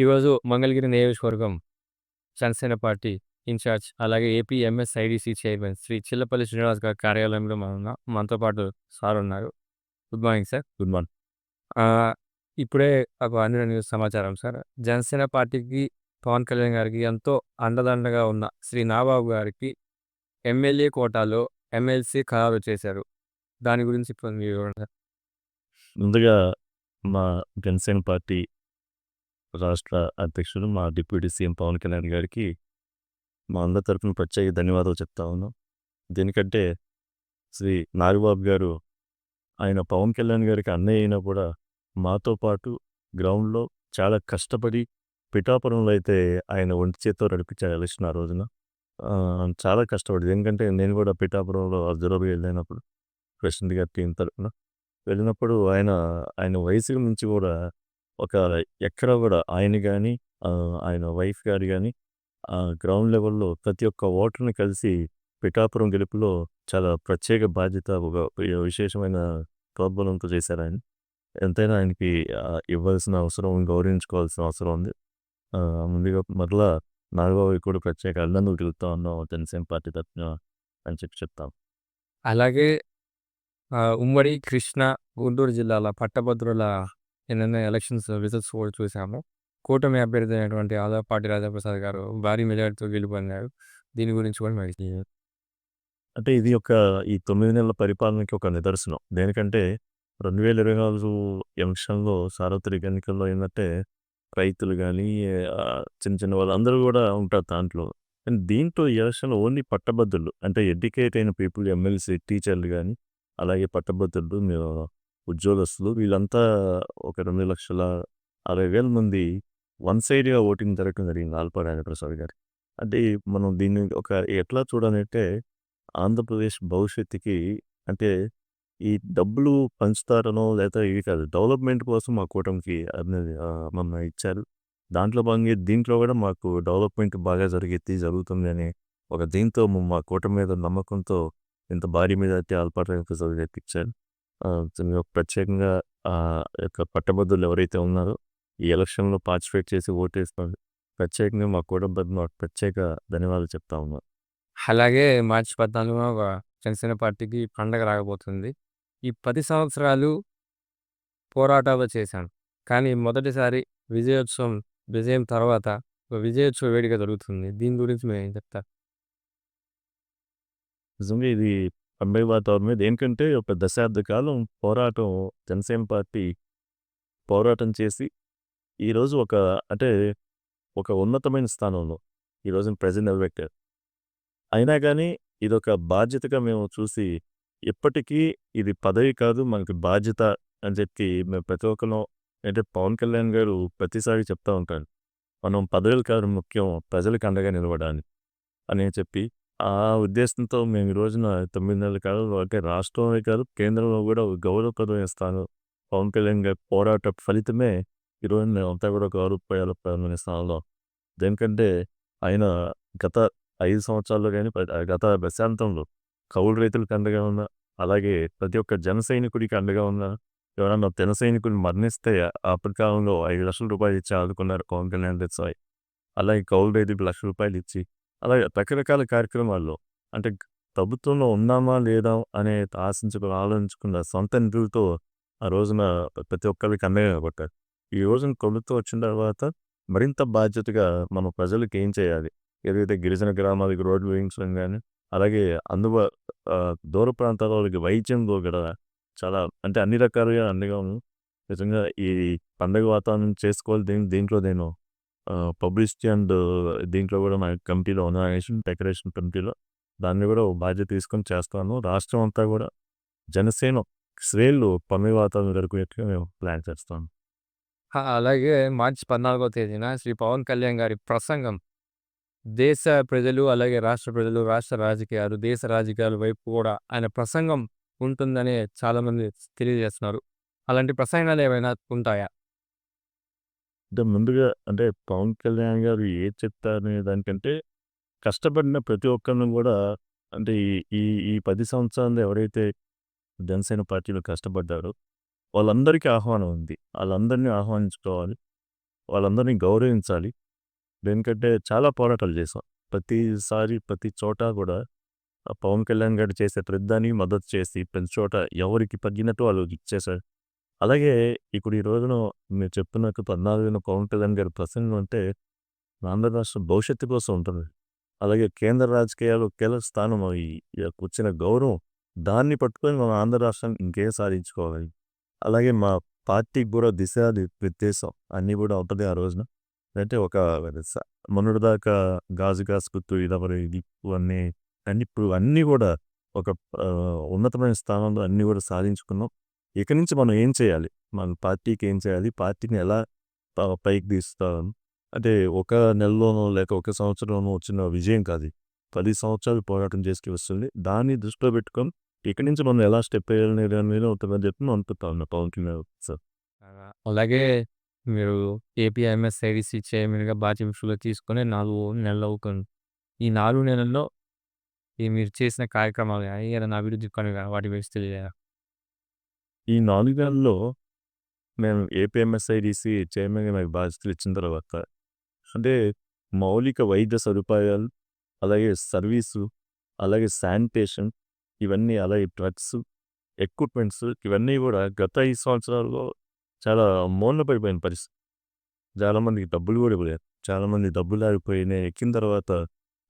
ఈరోజు మంగళగిరి నియోజకవర్గం Janasena party incharge అలాగే AP MS IDC chairman Shri Chillapalli Srinivas గారి కార్యాలయంలో మనం ఉన్నాం. మనతో పాటు సార్ ఉన్నారు. Good morning sir. Good morning. ఇప్పుడే ఒక అందిన న్యూస్ సమాచారం సార్. జనసేన పార్టీకి పవన్ కళ్యాణ్ గారికి ఎంతో అండదండగా ఉన్న శ్రీ నాగబాబు గారికి ఎమ్మెల్యే కోటాలో ఎమ్మెల్సీ ఖరారు చేశారు. దాని గురించి ఇప్పుడు మీ వివరణ సార్. ముందుగా మా జనసేన పార్టీ రాష్ట్ర అధ్యక్షుడు, మా డిప్యూటీ సీఎం పవన్ కళ్యాణ్ గారికి మా అందరి తరఫున ప్రత్యేక ధన్యవాదాలు చెప్తా ఉన్నాం. దేనికంటే శ్రీ నాగబాబు గారు ఆయన పవన్ కళ్యాణ్ గారికి అన్నయ్య అయినా కూడా మాతో పాటు గ్రౌండ్‌లో చాలా కష్టపడి పిఠాపురంలో అయితే ఆయన ఒంటి చేత్తో నడిపించారు ఎలక్షన్ ఆ రోజున. చాలా కష్టపడింది ఎందుకంటే నేను కూడా పిఠాపురంలో అబ్జర్వర్‌గా వెళ్ళినప్పుడు ప్రెసిడెంట్ గారి టీం తరఫున వెళ్ళినప్పుడు ఆయన, ఆయన వయసుకు మించి కూడా ఒక ఎక్కడ కూడా ఆయన కానీ ఆయన వైఫ్ గారు కానీ గ్రౌండ్ లెవెల్‌లో ప్రతి ఒక్క ఓటర్‌ని కలిసి పిఠాపురం గెలుపులో చాలా ప్రత్యేక బాధ్యత, ఒక విశేషమైన ప్రోద్బలంతో ఆయన ఎంతైనా ఆయనకి ఇవ్వాల్సిన అవసరం, గౌరవించుకోవాల్సిన అవసరం ఉంది. ముందుగా మరలా నాగబాబు కూడా ప్రత్యేక అల్లందుకు తెలుపుతా ఉన్నాం జనసేన పార్టీ తరఫున అని చెప్పి చెప్తాం. అలాగే ఉమ్మడి కృష్ణ గుంటూరు జిల్లాల పట్టభద్రుల నిన్న ఎలక్షన్స్ రిజల్ట్స్ కూడా చూసాము. కూటమి అభ్యర్థి అయినటువంటి పాటి రాజాప్రసాద్ గారు భారీ మెజార్టీతో గెలుపొందారు. దీని గురించి కూడా మరి అంటే ఇది ఒక ఈ తొమ్మిది నెలల పరిపాలనకి ఒక నిదర్శనం. దేనికంటే 2024 ఎలక్షన్‌లో సార్వత్రిక ఎన్నికల్లో ఏంటంటే రైతులు కానీ చిన్న చిన్న చిన్న వాళ్ళందరూ కూడా ఉంటారు దాంట్లో. అండ్ దీంట్లో ఈ ఎలక్షన్‌లో ఓన్లీ పట్టభద్రులు అంటే ఎడ్యుకేట్ అయిన పీపుల్ ఎమ్మెల్సీ, టీచర్లు కానీ అలాగే పట్టభద్రులు, మీరు ఉద్యోగస్తులు వీళ్ళంతా ఒక 2,60,000 మంది వన్ సైడ్‌గా ఓటింగ్ జరగడం జరిగింది ఆల్పారాయణ ప్రసాద్ గారికి. అంటే మనం దీన్ని ఒక ఎట్లా చూడాలంటే ఆంధ్రప్రదేశ్ భవిష్యత్తుకి అంటే ఈ డబ్బులు పంచుతారనో లేకపోతే ఇవి కాదు. డెవలప్‌మెంట్ కోసం మా కూటమికి అనేది ఇచ్చారు. దాంట్లో భాగంగా దీంట్లో కూడా మాకు డెవలప్‌మెంట్ బాగా జరిగేది జరుగుతుంది అని ఒక దీంతో మా కూటమి మీద నమ్మకంతో ఇంత భారీ మీద అయితే రాజప్రసాద్ గారికి ఇచ్చారు. ప్రత్యేకంగా ఆహ్, యొక్క పట్టభద్రులు ఎవరైతే ఉన్నారో ఈ ఎలక్షన్‌లో పార్టిసిపేట్ చేసి ఓటేసినారు. ప్రత్యేకంగా మా కూటమి తరపున ప్రత్యేక ధన్యవాదాలు చెప్తా ఉన్నాను. అలాగే మార్చి 14న ఒక జనసేన పార్టీకి పండగ రాబోతుంది. ఈ 10 సంవత్సరాలు పోరాటాలు చేశాం. కానీ మొదటిసారి విజయోత్సవం విజయం తర్వాత ఒక విజయోత్సవ వేడుక జరుగుతుంది. దీని గురించి మీరేం చెప్తారు? నిజంగా ఇది పండగ మీద ఏంటంటే ఒక దశాబ్ద కాలం పోరాటం జనసేన పార్టీ పోరాటం చేసి ఈరోజు ఒక అంటే ఒక ఉన్నతమైన స్థానంలో ఈ రోజున ప్రజలు నిలబెట్టారు. అయినా ఇది ఇదొక బాధ్యతగా మేము చూసి ఎప్పటికీ ఇది పదవి కాదు మనకి బాధ్యత అని చెప్పి మేము ప్రతి ఒక్కరు అంటే పవన్ కళ్యాణ్ గారు ప్రతిసారి చెప్తూ ఉంటారు. మనం పదవులు కాదు ముఖ్యం ప్రజలకు అండగా నిలబడాలి అని చెప్పి ఆ ఉద్దేశంతో మేము ఈ రోజున తొమ్మిది నెలల కాలంలో అంటే రాష్ట్రమే కాదు కేంద్రంలో కూడా ఒక గౌరవప్రదమైన స్థానం. పవన్ కళ్యాణ్ గారి పోరాట ఫలితమే ఈరోజు అంతా కూడా గౌరవప్రదమైన స్థానంలో దేనికంటే ఆయన గత ఐదు సంవత్సరాల్లో కానీ గత ప్రశాంతంలో కౌలు రైతులకు అండగా ఉన్న అలాగే ప్రతి ఒక్క జన సైనికుడికి అండగా ఉన్న ఎవరన్నా జన సైనికుడు మరణిస్తే అప్పటికాలంలో ఐదు లక్షల రూపాయలు ఇచ్చి ఆదుకున్నారు పవన్ కళ్యాణ్ సాయి. అలాగే కౌలు రైతులకు లక్ష రూపాయలు ఇచ్చి అలాగే రకరకాల కార్యక్రమాల్లో అంటే ప్రభుత్వంలో ఉన్నామా లేదా అనే ఆశించుకుని ఆలోచించకుండా సొంత నిధులతో ఆ రోజున ప్రతి ఒక్కరికి అన్నయ్య కొట్టారు ఈ రోజున ప్రభుత్వం వచ్చిన తర్వాత మరింత బాధ్యతగా మన ప్రజలకు ఏం చేయాలి? ఏదైతే గిరిజన గ్రామాలకు రోడ్లు వేయించడం కానీ అలాగే అందుబా దూర ప్రాంతాల వాళ్ళకి వైద్యంలో కూడా చాలా అంటే అన్ని రకాలుగా అన్నిగా ఉన్నాం. నిజంగా ఈ పండగ వాతావరణం చేసుకోవాలి దీని దీంట్లో నేను పబ్లిసిటీ అండ్ దీంట్లో కూడా నా కమిటీలో ఆర్గనైజేషన్ డెకరేషన్ కమిటీలో దాన్ని కూడా బాధ్యత తీసుకొని చేస్తాను. రాష్ట్రం అంతా కూడా జనసేన శ్రేణులు పమ్మి వాతావరణం వరకు మేము ప్లాన్ చేస్తాం. అలాగే మార్చి 14వ తేదీన శ్రీ పవన్ కళ్యాణ్ గారి ప్రసంగం దేశ ప్రజలు అలాగే రాష్ట్ర ప్రజలు, రాష్ట్ర రాజకీయాలు, దేశ రాజకీయాల వైపు కూడా ఆయన ప్రసంగం ఉంటుందని చాలామంది తెలియజేస్తున్నారు. అలాంటి ప్రసంగాలు ఏమైనా ఉంటాయా? అంటే ముందుగా అంటే పవన్ కళ్యాణ్ గారు ఏది చెప్తారనే దానికంటే కష్టపడిన ప్రతి ఒక్కరిని కూడా అంటే ఈ ఈ ఈ 10 సంవత్సరాల్లో ఎవరైతే జనసేన పార్టీలో కష్టపడ్డారో వాళ్ళందరికీ ఆహ్వానం ఉంది. వాళ్ళందరినీ ఆహ్వానించుకోవాలి. వాళ్ళందరినీ గౌరవించాలి. దేనికంటే చాలా పోరాటాలు చేసాం. ప్రతిసారి ప్రతి చోట కూడా పవన్ కళ్యాణ్ గారు చేసే ప్రతిదానికి మద్దతు చేసి ప్రతి చోట ఎవరికి తగ్గినట్టు వాళ్ళు ఇచ్చేసారు అలాగే ఇప్పుడు ఈ రోజున మీరు చెప్తున్నట్టు 14న పవన్ కళ్యాణ్ గారి ప్రసంగం అంటే ఆంధ్ర రాష్ట్రం భవిష్యత్తు కోసం ఉంటుంది. అలాగే కేంద్ర రాజకీయాలు కీలక స్థానం ఈ వచ్చిన గౌరవం దాన్ని పట్టుకొని మన ఆంధ్ర రాష్ట్రాన్ని ఇంకేం సాధించుకోవాలి. అలాగే మా పార్టీకి కూడా దిశ నిర్దేశం అన్నీ కూడా ఉంటుంది ఆ రోజున. అంటే ఒక మొన్నటి దాకా గాజు గాజు గుత్తు ఇదవరి ఇవన్నీ అన్నీ ఇప్పుడు అన్నీ కూడా ఒక ఉన్నతమైన స్థానంలో అన్నీ కూడా సాధించుకున్నాం. ఇక నుంచి మనం ఏం చేయాలి? మన పార్టీకి ఏం చేయాలి? పార్టీని ఎలా ప పైకి తీసుకురావాలి? అంటే ఒక నెలలోనో లేక ఒక సంవత్సరంలోనో వచ్చిన విజయం కాదు. పది సంవత్సరాలు పోరాటం చేసుకు వస్తుంది. దాన్ని దృష్టిలో పెట్టుకొని ఇక్కడి నుంచి మనం ఎలా స్టెప్ వేయాలనే దాని మీద ఉంటుందని చెప్పి మనం అనుకుంటా ఉన్నా పవన్ కళ్యాణ్ సార్. అలాగే మీరు ఏపీ ఎంఎస్ఐడిసి చైర్మన్‌గా బాధ్యతలు తీసుకొని నాలుగు నెలలు అవుతుంది. ఈ నాలుగు నెలల్లో ఈ మీరు చేసిన కార్యక్రమాలు కానీ ఏదైనా అభివృద్ధి పనులు వాటి వ్యవస్థలు తెలియజేయరా? ఈ నాలుగు నెలల్లో నేను ఏపీఎంఎస్ఐడిసి చైర్మన్‌గా నాకు బాధ్యతలు ఇచ్చిన తర్వాత అంటే మౌలిక వైద్య సదుపాయాలు, అలాగే సర్వీసు, అలాగే శానిటేషన్ ఇవన్నీ అలాగే డ్రగ్స్, ఎక్విప్‌మెంట్స్ ఇవన్నీ కూడా గత ఐదు సంవత్సరాల్లో చాలా మూలన పడిపోయిన పరిస్థితి. చాలామందికి డబ్బులు కూడా ఇవ్వలేదు. చాలామంది డబ్బులు ఆగిపోయినాయి. ఎక్కిన తర్వాత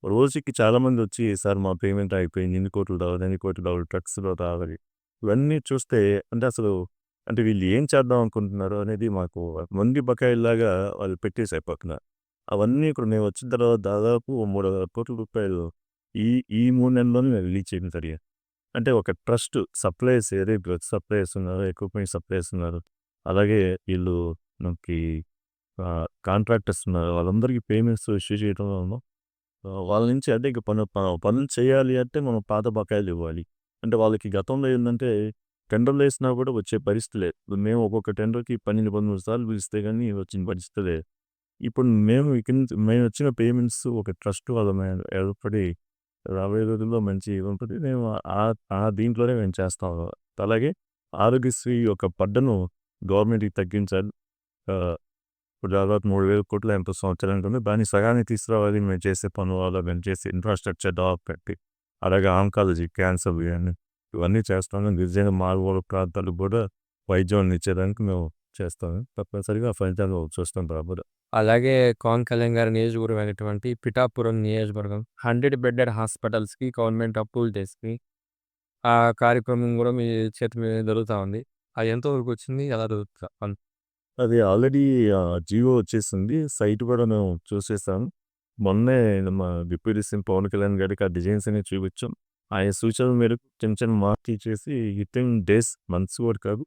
రోజుకి చాలామంది వచ్చి సార్ మా పేమెంట్ ఆగిపోయింది. ఇన్ని కోట్లు రావాలి, ఎన్ని కోట్లు రావాలి, డ్రగ్స్‌లో రావాలి. ఇవన్నీ చూస్తే అంటే అసలు అంటే వీళ్ళు ఏం చేద్దాం అనుకుంటున్నారు అనేది మాకు మొండి బకాయిల్లాగా వాళ్ళు పెట్టేసారు పక్కన. అవన్నీ ఇక్కడ నేను వచ్చిన తర్వాత దాదాపు మూడు కోట్ల రూపాయలు ఈ ఈ మూడు నెలల్లోనే నేను రిలీజ్ చేయడం జరిగింది. అంటే ఒక ట్రస్ట్ సప్లైస్ ఏదే డ్రగ్స్ సప్లై చేస్తున్నారు ఎక్విప్‌మెంట్ సప్లై ఉన్నారు. అలాగే వీళ్ళు మనకి కాంట్రాక్టర్స్ ఉన్నారు. వాళ్ళందరికీ పేమెంట్స్ ఇష్యూ చేయడం వల్ల వాళ్ళ నుంచి అంటే ఇంక పను పనులు చేయాలి అంటే మనం పాత బకాయిలు ఇవ్వాలి. అంటే వాళ్ళకి గతంలో ఏంటంటే టెండర్‌లు వేసినా కూడా వచ్చే పరిస్థితి లేదు. మేము ఒక్కొక్క టెండర్‌కి 12, 13 సార్లు పిలిస్తే కానీ వచ్చిన పరిస్థితి లేదు. ఇప్పుడు మేము ఇక్కడి మేము వచ్చిన పేమెంట్స్ ఒక ట్రస్ట్ వాళ్ళ మేము ఏర్పడి రాబోయే రోజుల్లో మంచి ఉంటుంది. మేము ఆ దీంట్లోనే మేము చేస్తాం. అలాగే ఆరోగ్యశ్రీ యొక్క పడ్డను గవర్నమెంట్‌కి తగ్గించాలి. ఇప్పుడు దాదాపు 3,000,00,00,000 ఎంతో సంవత్సరానికి ఉంది. దాన్ని సగానికి తీసుకురావాలి మేము చేసే పనుల వల్ల, మేము చేసే ఇన్‌ఫ్రాస్ట్రక్చర్ డెవలప్‌మెంట్‌కి. అలాగే ఆంకాలజీ, క్యాన్సర్ ఇవన్నీ ఇవన్నీ చేస్తాము. గిరిజన మారుమూల ప్రాంతాలకు కూడా వైద్యం అందించేదానికి మేము చేస్తాము. తప్పనిసరిగా ఫలితాలు చూస్తాం రాబోయే అలాగే పవన్ కళ్యాణ్ గారి నియోజకవర్గం అయినటువంటి పిఠాపురం నియోజకవర్గం 100 బెడెడ్ హాస్పిటల్స్‌కి గవర్నమెంట్ అప్రూవల్ చేసింది. ఆ కార్యక్రమం కూడా మీ చేతి మీద జరుగుతా ఉంది. అది ఎంతవరకు వచ్చింది? ఎలా జరుగుతుంది? అది ఆల్రెడీ జీవో వచ్చేసింది. సైట్ కూడా మేము చూసేసాం. మొన్నే మా డిప్యూటీ సీఎం పవన్ కళ్యాణ్ గారికి ఆ డిజైన్స్ అనేవి చూపించాం. ఆయన సూచనల మేరకు చిన్న చిన్న మార్పులు చేసి వితిన్ డేస్ మంత్స్ కూడా కాదు.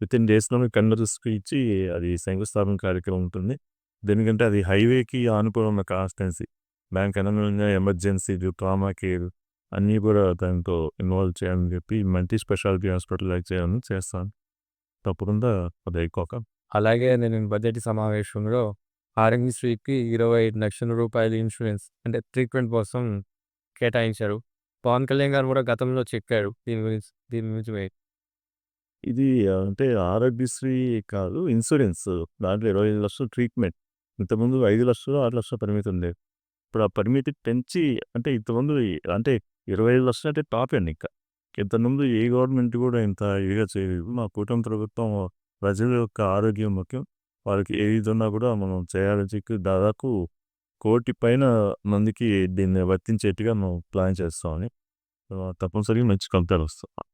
వితిన్ డేస్‌లోనే టెండర్స్‌కి ఇచ్చి అది శంకుస్థాపన కార్యక్రమం ఉంటుంది. దీనికంటే అది హైవేకి ఆనుకొని ఉన్న కాన్స్టెన్సీ దానికి అనుగుణంగా ఎమర్జెన్సీలు, ట్రామా కేర్ అన్నీ కూడా దాంతో ఇన్వాల్వ్ చేయాలని చెప్పి మల్టీ స్పెషాలిటీ హాస్పిటల్ చేయాలని చేస్తాను. తప్పకుండా అది అయిపోక అలాగే నేను బడ్జెట్ సమావేశంలో ఆరోగ్యశ్రీకి రూ. 25,00,000 ఇన్సూరెన్స్ అంటే ట్రీట్మెంట్ కోసం కేటాయించారు. పవన్ కళ్యాణ్ గారు కూడా గతంలో చెప్పారు. దీని గురించి దీని గురించి ఇది అంటే ఆరోగ్యశ్రీ కాదు ఇన్సూరెన్స్. దాంట్లో ఇరవై ఐదు లక్షలు ట్రీట్మెంట్. ఇంతకుముందు 5,00,000 6,00,000 పరిమితి ఉండేది. ఇప్పుడు ఆ పరిమితి పెంచి అంటే ఇంతకుముందు అంటే ఇరవై ఐదు లక్షలు అంటే టాప్ అండి ఇంకా. ఇంతకుముందు ఏ గవర్నమెంట్ కూడా ఇంత ఇదిగా చేయలేదు. మా కూటమి ప్రభుత్వం ప్రజల యొక్క ఆరోగ్యం ముఖ్యం. వాళ్ళకి ఏది ఉన్నా కూడా మనం చేయాలని చెప్పి దాదాపు కోటి పైన మందికి దీన్ని వర్తించేట్టుగా మనం ప్లాన్ చేస్తామని. తప్పనిసరిగా మంచి ఫలితాలు వస్తాయి.